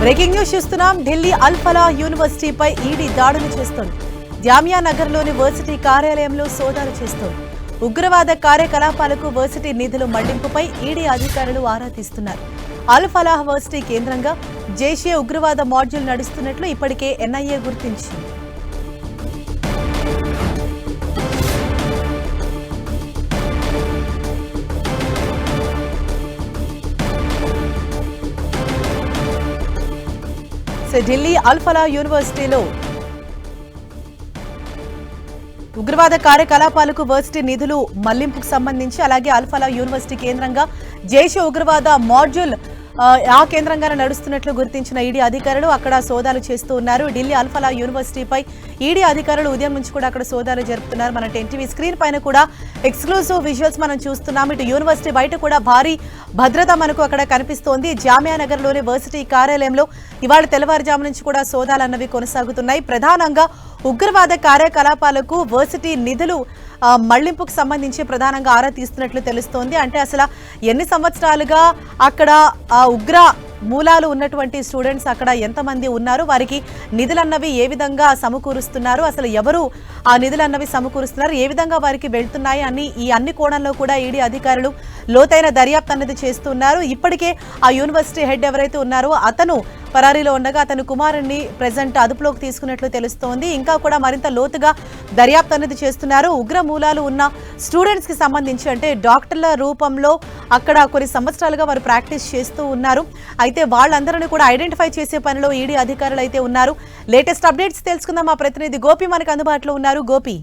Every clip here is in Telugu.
బ్రేకింగ్ న్యూస్ చూస్తున్నాం. ఢిల్లీ అల్ఫలా యూనివర్సిటీపై ఈడీ దాడులు చేస్తోంది. జామియా నగర్లోని వర్సిటీ కార్యాలయంలో సోదాలు చేస్తోంది. ఉగ్రవాద కార్యకలాపాలకు వర్సిటీ నిధులు మళ్ళింపుపై ఈడీ అధికారులు ఆరా తీస్తున్నారు. అల్ ఫలాహ్ వర్సిటీ కేంద్రంగా జైషే ఉగ్రవాద మాడ్యూల్ నడుస్తున్నట్లు ఇప్పటికే ఎన్ఐఏ గుర్తించింది. ఢిల్లీ అల్ఫలా యూనివర్సిటీలో ఉగ్రవాద కార్యకలాపాలకు వర్సిటీ నిధులు మళ్ళింపుకు సంబంధించి అలాగే అల్ఫలా యూనివర్సిటీ కేంద్రంగా జైషే ఉగ్రవాద మాడ్యూల్ ఆ, ఆ కేంద్రంగానే నడుస్తున్నట్లు గుర్తించిన ఈడీ అధికారులు అక్కడ సోదాలు చేస్తూ ఉన్నారు. ఢిల్లీ అల్ఫలా యూనివర్సిటీపై ఈడీ అధికారులు ఉదయం నుంచి కూడా అక్కడ సోదాలు జరుపుతున్నారు. మన టెన్ టీవీ స్క్రీన్ పైన కూడా ఎక్స్క్లూజివ్ విజువల్స్ మనం చూస్తున్నాం. ఇటు యూనివర్సిటీ బయట కూడా భారీ భద్రత మనకు అక్కడ కనిపిస్తోంది. జామియా నగర్లోని వర్సిటీ కార్యాలయంలో ఇవాళ తెల్లవారుజాము నుంచి కూడా సోదాలు అన్నవి కొనసాగుతున్నాయి. ప్రధానంగా ఉగ్రవాద కార్యకలాపాలకు వర్సిటీ నిధులు మళ్ళింపుకు సంబంధించి ప్రధానంగా ఆరా తీస్తున్నట్లు తెలుస్తోంది. అంటే అసలు ఎన్ని సంవత్సరాలుగా అక్కడ ఆ ఉగ్ర మూలాలు ఉన్నటువంటి స్టూడెంట్స్ అక్కడ ఎంతమంది ఉన్నారు? వారికి నిధులన్నవి ఏ విధంగా సమకూరుస్తున్నారు? అసలు ఎవరు ఆ నిధులన్నవి సమకూరుస్తున్నారు? ఏ విధంగా వారికి వెళ్తున్నాయి? అని ఈ అన్ని కోణంలో కూడా ఈడీ అధికారులు లోతైన దర్యాప్తు అన్నది చేస్తున్నారు. ఇప్పటికే ఆ యూనివర్సిటీ హెడ్ ఎవరైతే ఉన్నారో అతను పరారీలో ఉండగా అతని కుమారుణ్ణి ప్రజెంట్ అదుపులోకి తీసుకున్నట్లు తెలుస్తోంది. ఇంకా కూడా మరింత లోతుగా దర్యాప్తు అనేది చేస్తున్నారు. ఉగ్ర మూలాలు ఉన్న స్టూడెంట్స్కి సంబంధించి అంటే డాక్టర్ల రూపంలో అక్కడ కొన్ని సంవత్సరాలుగా వారు ప్రాక్టీస్ చేస్తూ ఉన్నారు. అయితే వాళ్ళందరినీ కూడా ఐడెంటిఫై చేసే పనిలో ఈడీ అధికారులు అయితే ఉన్నారు. లేటెస్ట్ అప్డేట్స్ తెలుసుకుందాం. మా ప్రతినిధి గోపి మనకు అందుబాటులో ఉన్నారు. గోపి.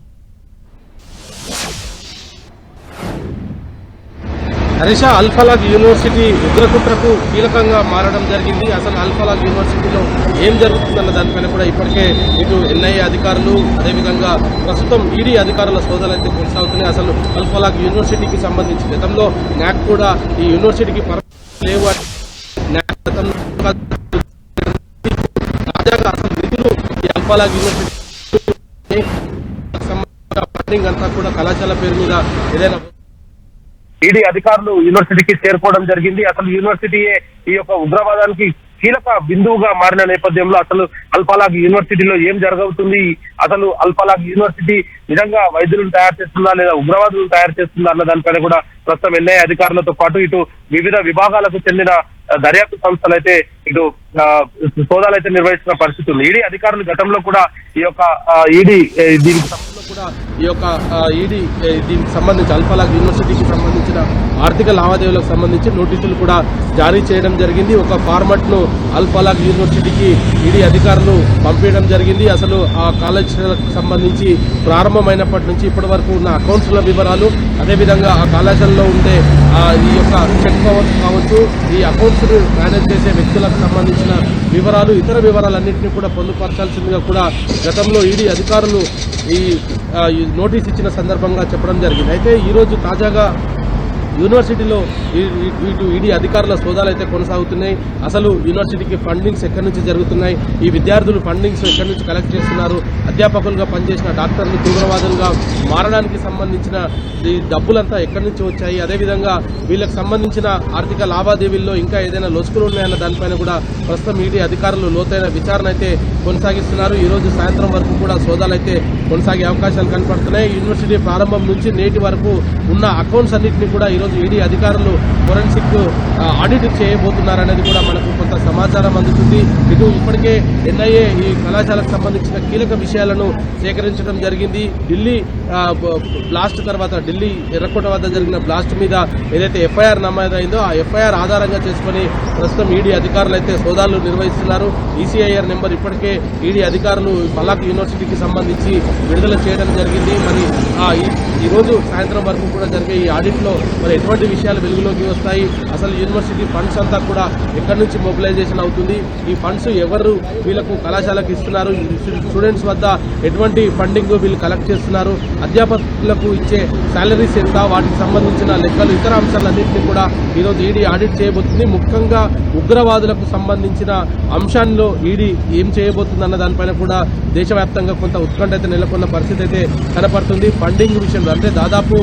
హరీష అల్ఫలాగ్ యూనివర్సిటీ ఉగ్రకుట్రకు కీలకంగా మారడం జరిగింది. అసలు అల్ఫలాగ్ యూనివర్సిటీలో ఏం జరుగుతుందన్న దానిపైన కూడా ఇప్పటికే ఇటు ఎన్ఐఏ అధికారులు అదేవిధంగా ప్రస్తుతం ఈడీ అధికారుల సోదాలు అయితే కొనసాగుతున్నాయి. అసలు అల్ఫలాగ్ యూనివర్సిటీకి సంబంధించి గతంలో నాక్ కూడా ఈ యూనివర్సిటీకి లేవు తాజాగా అసలు నిధులు ఈ అల్ఫలాగ్ యూనివర్సిటీ అంతా కూడా కళాశాల పేరు మీద ఏదైనా ఈడీ అధికారులు యూనివర్సిటీకి చేరుకోవడం జరిగింది. అసలు యూనివర్సిటీయే ఈ యొక్క ఉగ్రవాదానికి కీలక బిందువుగా మారిన నేపథ్యంలో అసలు అల్పలాగ్ యూనివర్సిటీలో ఏం జరగవుతుంది అసలు అల్పలాగ్ యూనివర్సిటీ నిజంగా వైద్యులను తయారు చేస్తుందా లేదా ఉగ్రవాదులను తయారు చేస్తుందా అన్న దానిపైన కూడా ప్రస్తుతం ఎన్ఐ అధికారులతో పాటు ఇటు వివిధ విభాగాలకు చెందిన దర్యాప్తు సంస్థలు అయితే ఇటు సోదాలు అయితే నిర్వహిస్తున్న పరిస్థితి ఉంది. ఈడీ అధికారులు గతంలో కూడా ఈ యొక్క ఈడీ దీనికి కూడా ఈ యొక్క ఈడీ దీనికి సంబంధించి అల్ఫలాగ్ యూనివర్సిటీకి సంబంధించిన ఆర్థిక లావాదేవీలకు సంబంధించి నోటీసులు కూడా జారీ చేయడం జరిగింది. ఒక ఫార్మట్ను అల్ఫలాగ్ యూనివర్సిటీకి ఈడీ అధికారులు పంపించడం జరిగింది. అసలు ఆ కాలేజీలకు సంబంధించి ప్రారంభమైనప్పటి నుంచి ఇప్పటి వరకు ఉన్న అకౌంట్స్ల వివరాలు అదేవిధంగా ఆ కళాశాలలో ఉండే ఈ యొక్క చెక్ పవర్ కావచ్చు ఈ అకౌంట్స్ను మేనేజ్ చేసే వ్యక్తులకు సంబంధించిన వివరాలు ఇతర వివరాలన్నింటినీ కూడా పొందుపరచాల్సిందిగా కూడా గతంలో ఈడీ అధికారులు ఈ నోటీస్ ఇచ్చిన సందర్భంగా చెప్పడం జరిగింది. అయితే ఈరోజు తాజాగా యూనివర్సిటీలో ఇటు ఈడీ అధికారుల సోదాలు అయితే కొనసాగుతున్నాయి. అసలు యూనివర్సిటీకి ఫండింగ్స్ ఎక్కడి నుంచి జరుగుతున్నాయి? ఈ విద్యార్థులు ఫండింగ్స్ ఎక్కడి నుంచి కలెక్ట్ చేస్తున్నారు? అధ్యాపకులుగా పనిచేసిన డాక్టర్లు తీవ్రవాదులుగా మారడానికి సంబంధించిన ఈ డబ్బులంతా ఎక్కడి నుంచి వచ్చాయి? అదేవిధంగా వీళ్ళకి సంబంధించిన ఆర్థిక లావాదేవీల్లో ఇంకా ఏదైనా లొసుకులు ఉన్నాయన్న దానిపైన కూడా ప్రస్తుతం ఈడీ అధికారులు లోతైన విచారణ అయితే కొనసాగిస్తున్నారు. ఈరోజు సాయంత్రం వరకు కూడా సోదాలు అయితే కొనసాగే అవకాశాలు కనపడుతున్నాయి. యూనివర్సిటీ ప్రారంభం నుంచి నేటి వరకు ఉన్న అకౌంట్స్ అన్నింటినీ కూడా ఈరోజు ఈడీ అధికారులు ఫోరెన్సిక్ ఆడిట్ చేయబోతున్నారనేది కూడా మనకు కొంత సమాచారం అందుతుంది. ఇటు ఇప్పటికే ఎన్ఐఏ ఈ కళాశాలకు సంబంధించిన కీలక విషయాలను సేకరించడం జరిగింది. ఢిల్లీ బ్లాస్ట్ తర్వాత ఢిల్లీ ఎర్రకోట వద్ద జరిగిన బ్లాస్ట్ మీద ఏదైతే ఎఫ్ఐఆర్ నమోదైందో ఆ ఎఫ్ఐఆర్ ఆధారంగా చేసుకుని ప్రస్తుతం ఈడీ అధికారులు అయితే సోదాలు నిర్వహిస్తున్నారు. ఈసీఐఆర్ నెంబర్ ఇప్పటికే ఈడీ అధికారులు పల్లాక్ యూనివర్సిటీకి సంబంధించి విడుదల చేయడం జరిగింది. మరి ఆ ఈ- ఈ రోజు సాయంత్రం వరకు కూడా జరిగే ఈ ఆడిట్లో మరి ఎటువంటి విషయాలు వెలుగులోకి వస్తాయి? అసలు యూనివర్సిటీ ఫండ్స్ అంతా కూడా ఎక్కడి నుంచి మొబిలైజేషన్ అవుతుంది? ఈ ఫండ్స్ ఎవరు వీళ్ళకు కళాశాలకు ఇస్తున్నారు? స్టూడెంట్స్ వద్ద ఎటువంటి ఫండింగ్ వీళ్ళు కలెక్ట్ చేస్తున్నారు? అధ్యాపకులకు ఇచ్చే శాలరీస్ ఎంత? వాటికి సంబంధించిన లెక్కలు ఇతర అంశాలన్నింటినీ కూడా ఈరోజు ఈడీ ఆడిట్ చేయబోతుంది. ముఖ్యంగా ఉగ్రవాదులకు సంబంధించిన అంశాల్లో ఈడీ ఏం చేయబోతుంది అన్న దానిపైన కూడా దేశవ్యాప్తంగా కొంత ఉత్కంఠ అయితే నెలకొన్న పరిస్థితి అయితే కనపడుతుంది. ఫండింగ్ విషయంలో అంటే దాదాపు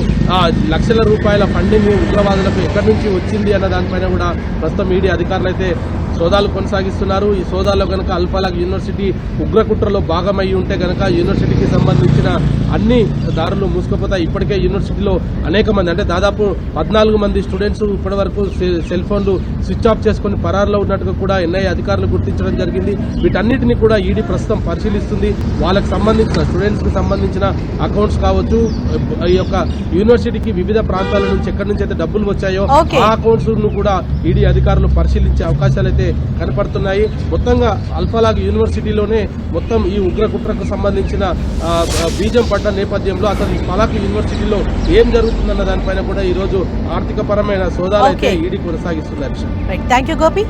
లక్షల రూపాయల ఫండింగ్ ఉగ్రవాదులకు ఎక్కడి నుంచి వచ్చింది అన్న దానిపైన కూడా ప్రస్తుతం ఈడీ అధికారులు అయితే సోదాలు కొనసాగిస్తున్నారు. ఈ సోదాల్లో కనుక అల్ఫాలాగ్ యూనివర్సిటీ ఉగ్రకుట్రలో భాగమై ఉంటే కనుక యూనివర్సిటీకి సంబంధించిన అన్ని దారులు మూసుకుపోతాయి. ఇప్పటికే యూనివర్సిటీలో అనేక మంది అంటే దాదాపు పద్నాలుగు మంది స్టూడెంట్స్ ఇప్పటి వరకు సెల్ ఫోన్లు స్విచ్ ఆఫ్ చేసుకుని పరారులో ఉన్నట్టుగా కూడా ఎన్ఐఏ అధికారులు గుర్తించడం జరిగింది. వీటన్నిటిని కూడా ఈడీ ప్రస్తుతం పరిశీలిస్తుంది. వాళ్ళకి సంబంధించిన స్టూడెంట్స్కి సంబంధించిన అకౌంట్స్ కావచ్చు ఈ యొక్క యూనివర్సిటీకి వివిధ ప్రాంతాల నుంచి ఎక్కడి నుంచి అయితే డబ్బులు వచ్చాయో. ఆ అకౌంట్స్ను కూడా ఈడీ అధికారులు పరిశీలించే అవకాశాలు అయితే కనపడుతున్నాయి. మొత్తంగా అల్ఫలాగ్ యూనివర్సిటీలోనే మొత్తం ఈ ఉగ్ర కుట్రకు సంబంధించిన బీజం పడ్డ నేపథ్యంలో అసలు ఈ ఫలాక్ యూనివర్సిటీలో ఏం జరుగుతుందన్న దానిపైన కూడా ఈ రోజు ఆర్థిక పరమైన సోదాలు అయితే. ఈడీ కొనసాగిస్తున్నారు థ్యాంక్ యూ గోపి